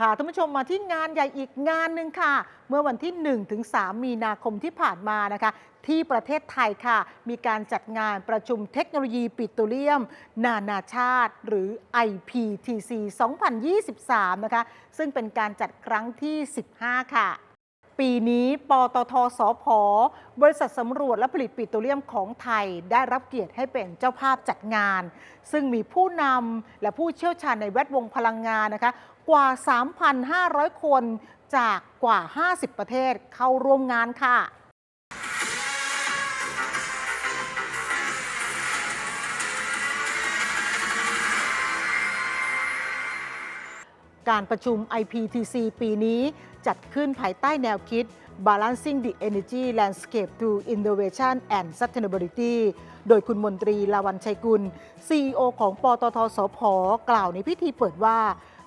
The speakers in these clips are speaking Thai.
พาท่านผู้ชมมาที่งานใหญ่อีกงานหนึ่งค่ะ เมื่อวันที่1ถึง3มีนาคมที่ผ่านมานะคะ ที่ประเทศไทยค่ะ มีการจัดงานประชุมเทคโนโลยีปิโตรเลียม นานาชาติ หรือ IPTC 2023 นะคะ ซึ่งเป็นการจัดครั้งที่ 15 ค่ะ ปีนี้ ปตทสพบริษัทสำรวจและผลิตปิโตรเลียมของไทย ได้รับเกียรติให้เป็นเจ้าภาพจัดงาน ซึ่งมีผู้นำและผู้เชี่ยวชาญในแวดวงพลังงานนะคะกว่า 3,500 คนจากกว่า 50 ประเทศเข้าร่วมงานค่ะ การประชุม IPTC ปีนี้จัดขึ้นภายใต้แนวคิด Balancing the Energy Landscape through Innovation and Sustainability โดยคุณมนตรีลาวันชัยกุล CEO ของปตทสพกล่าวในพิธีเปิดว่า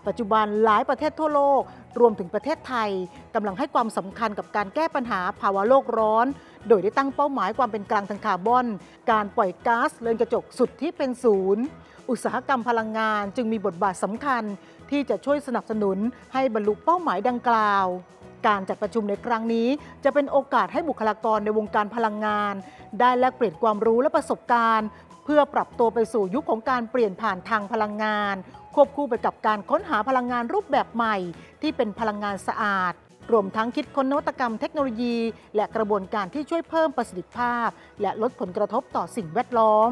ปัจจุบันหลายประเทศทั่วโลก รวมถึงประเทศไทยกำลังให้ความสำคัญกับการแก้ปัญหาภาวะโลกร้อน โดยได้ตั้งเป้าหมายความเป็นกลางทางคาร์บอน การปล่อยก๊าซเรือนกระจกสุดที่เป็นศูนย์ อุตสาหกรรมพลังงานจึงมีบทบาทสำคัญที่จะช่วยสนับสนุนให้บรรลุเป้าหมายดังกล่าว การจัดประชุมในครั้งนี้ จะเป็นโอกาสให้บุคลากรในวงการพลังงาน ได้แลกเปลี่ยนความรู้และประสบการณ์ เพื่อปรับตัวไปสู่ยุคของการเปลี่ยนผ่านทางพลังงาน ควบคู่ไปกับการค้นหาพลังงานรูปแบบใหม่ ที่เป็นพลังงานสะอาดรวมทั้งคิดค้นนวัตกรรมเทคโนโลยี และกระบวนการที่ช่วยเพิ่มประสิทธิภาพ และลดผลกระทบต่อสิ่งแวดล้อม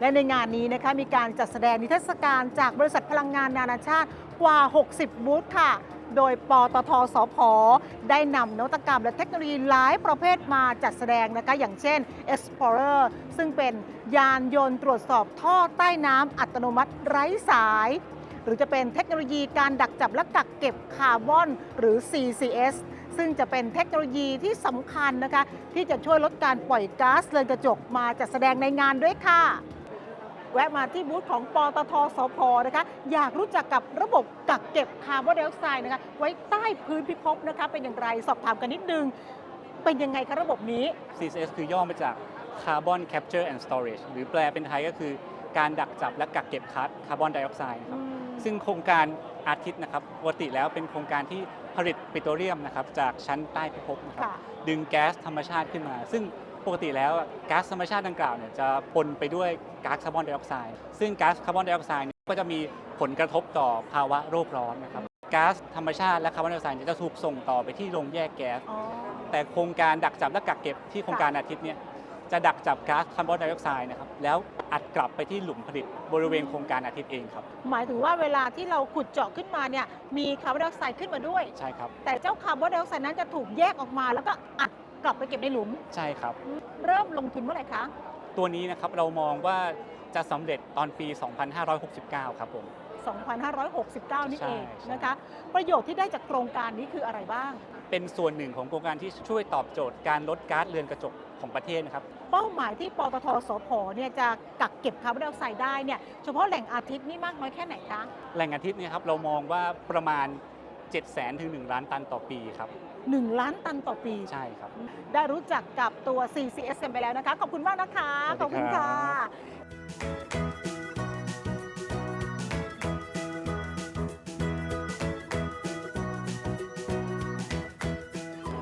และในงานนี้นะคะมีการจัดแสดงนิทรรศการจากบริษัทพลังงานนานาชาติกว่า 60 บูธค่ะ โดยปตทสพได้นำนวัตกรรมและเทคโนโลยีหลายประเภทมาจัดแสดงนะคะ อย่างเช่น Explorer ซึ่งเป็นยานยนต์ตรวจสอบท่อใต้น้ำอัตโนมัติไร้สาย หรือจะเป็นเทคโนโลยีการดักจับและกักเก็บคาร์บอน หรือ CCS ซึ่งจะเป็นเทคโนโลยีที่สำคัญนะคะ ที่จะช่วยลดการปล่อยก๊าซเรือนกระจกมาจัดแสดงในงานด้วยค่ะ แวะมาที่บูธของปตทสพนะคะ อยากรู้จักกับระบบกักเก็บคาร์บอนไดออกไซด์นะคะไว้ใต้พื้นพิภพนะคะ เป็นอย่างไรสอบถามกันนิดนึง เป็นยังไงคะระบบนี้ CCS คือย่อมาจาก Carbon Capture and Storage หรือแปลเป็นไทยก็คือการดักจับและกักเก็บคาร์บอนไดออกไซด์ครับซึ่งโครงการอาทิตย์นะครับปกติแล้วเป็นโครงการที่ผลิตปิโตรเลียมนะครับจากชั้นใต้พิภพนะครับค่ะดึงแก๊สธรรมชาติขึ้นมา ซึ่ง ปกติแล้วก๊าซธรรมชาติดังกล่าวเนี่ยจะปนไปด้วยก๊าซคาร์บอนไดออกไซด์ซึ่งก๊าซคาร์บอนไดออกไซด์เนี่ยก็จะมีผลกระทบต่อภาวะโลกร้อนนะครับก๊าซธรรมชาติและคาร์บอนไดออกไซด์เนี่ยจะถูกส่งต่อไปที่โรงแยกแก๊สอ๋อแต่โครงการดักจับและกักเก็บที่โครงการอาทิตย์เนี่ยจะดักจับก๊าซคาร์บอนไดออกไซด์นะครับแล้วอัดกลับไปที่หลุมผลิตบริเวณโครงการอาทิตย์เองครับ หมายถึงว่าเวลาที่เราขุดเจาะขึ้นมาเนี่ยมีคาร์บอนไดออกไซด์ขึ้นมาด้วย ใช่ครับ แต่เจ้าคาร์บอนไดออกไซด์นั้นจะถูกแยกออกมาแล้วก็อัด กลับไปเก็บในหลุม ใช่ครับ เริ่มลงทุนเมื่อไหร่คะ ตัวนี้นะครับเรามองว่าจะสำเร็จตอนปี 2569 ครับผม 2569 นี่เองใช่ใช่นะคะ ประโยชน์ที่ได้จากโครงการนี้คืออะไรบ้าง เป็นส่วนหนึ่งของโครงการที่ช่วยตอบโจทย์การลดก๊าซเรือนกระจกของประเทศนะครับ เป้าหมายที่ปตทสพเนี่ยจะกักเก็บคาร์บอนไดออกไซด์ได้เนี่ยเฉพาะแหล่งอาทิตย์นี่มากน้อยแค่ไหนคะ แหล่งอาทิตย์เนี่ยครับเรามองว่าประมาณ 7 0 0 0 0ถึง1ล้านตันต่อปีครับ 1 ล้านตันต่อปี ใช่ครับ ได้รู้จักกับตัว CCS กันไปแล้วนะคะ ขอบคุณมากนะคะสวัสดีขอบคุณครัค่ะ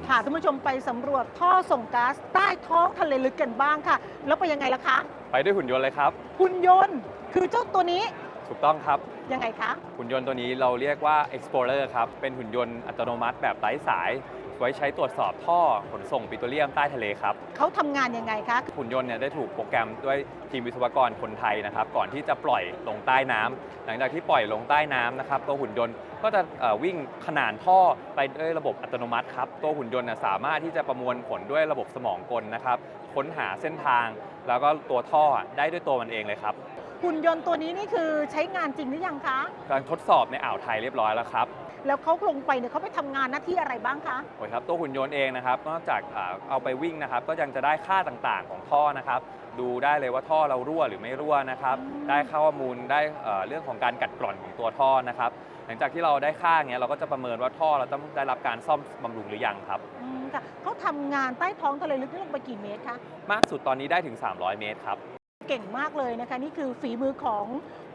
ค่ะท่านผู้ชมไปสำรวจท่อส่งก๊าซใต้ท้องทะเลลึกกันบ้างค่ะ แล้วไปยังไงล่ะคะ ไปด้วยหุ่นยนต์เลยครับ หุ่นยนต์ คือเจ้าตัวนี้ ถูกต้องครับ ยังไงคะ หุ่นยนต์ตัวนี้เราเรียกว่า Explorer ครับ เป็นหุ่นยนต์อัตโนมัติแบบไร้สาย ไว้ใช้ตรวจสอบท่อขนส่งปิโตรเลียมใต้ทะเลครับ เขาทำงานยังไงคะ หุ่นยนต์เนี่ยได้ถูกโปรแกรมด้วยทีมวิศวกรคนไทยนะครับ ก่อนที่จะปล่อยลงใต้น้ำหลังจากที่ปล่อยลงใต้น้ำนะครับตัวหุ่นยนต์ก็จะเอ่อวิ่งขนานท่อไปด้วยระบบอัตโนมัติครับตัวหุ่นยนต์น่ะสามารถที่จะประมวลผลด้วยระบบสมองกลนะครับ ค้นหาเส้นทาง แล้วก็ตัวท่อได้ด้วยตัวมันเองเลยครับ หุ่นยนต์ตัวนี้นี่คือใช้งานจริงหรือยังคะการทดสอบในอ่าวไทยเรียบร้อยแล้วครับ แล้วเขาลงไปเนี่ยเขาไปทำงานหน้าที่อะไรบ้างคะ โอ้ยครับตัวหุ่นยนต์เองนะครับนอกจากอ่าเอาไปวิ่งนะครับ ก็ยังจะได้ค่าต่างๆของท่อนะครับ ดูได้เลยว่าท่อเรารั่วหรือไม่รั่วนะครับ อืม ได้ข้อมูลได้เอ่อเรื่องของการกัดกร่อนของตัวท่อนะครับ หลังจากที่เราได้ค่าเงี้ยเราก็จะประเมินว่าท่อเราต้องได้รับการซ่อมบำรุงหรือยังครับ อืมค่ะเขาทำงานใต้ท้องทะเลลึกนี่ลงไปกี่เมตรคะมากสุดตอนนี้ได้ถึง 300 เมตรครับ เก่งมากเลยนะคะ นี่คือฝีมือของ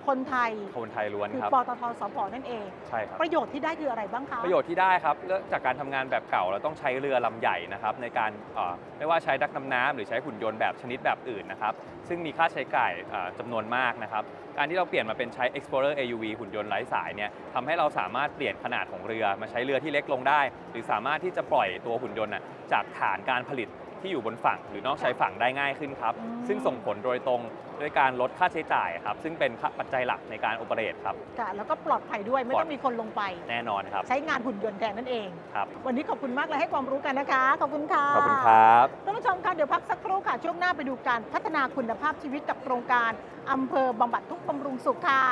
คนไทยคนไทยล้วนคือครับ ปตทสพนั่นเอง ใช่ครับ ประโยชน์ที่ได้คืออะไรบ้างคะประโยชน์ที่ได้ครับเริ่มจากการทำงานแบบเก่าเราต้องใช้เรือลำใหญ่นะครับในการเอ่อไม่ว่าใช้ดักน้ำน้ำหรือใช้หุ่นยนต์แบบชนิดแบบอื่นนะครับซึ่งมีค่าใช้จ่ายเอ่อจำนวนมากนะครับ การที่เราเปลี่ยนมาเป็นใช้ Explorer AUV หุ่นยนต์ไร้สายเนี่ยทำให้เราสามารถเปลี่ยนขนาดของเรือมาใช้เรือที่เล็กลงได้ หรือสามารถที่จะปล่อยตัวหุ่นยนต์น่ะจากฐานการผลิต ที่อยู่บนฝั่งหรือนอกชายฝั่งได้ง่ายขึ้นครับอืมซึ่งส่งผลโดยตรงด้วยการลดค่าใช้จ่ายครับ ซึ่งเป็นค่าปัจจัยหลักในการโอเปเรตครับ ค่ะ แล้วก็ปลอดภัยด้วยไม่ปลอต้ดองมีคนลงไป แน่นอนครับ ใช้งานหุ่นยนต์แทนนั่นเองครับวันนี้ขอบคุณมากเลยให้ความรู้กันนะคะ ขอบคุณค่ะขอบคุณครับท่านผู้ชมคะเดี๋ยวพักสักครู่ค่ะช่วงหน้าไปดูการพัฒนาคุณภาพชีวิตกับโครงการอำเภอบำบัดทุกข์บำรุงสุขค่ะ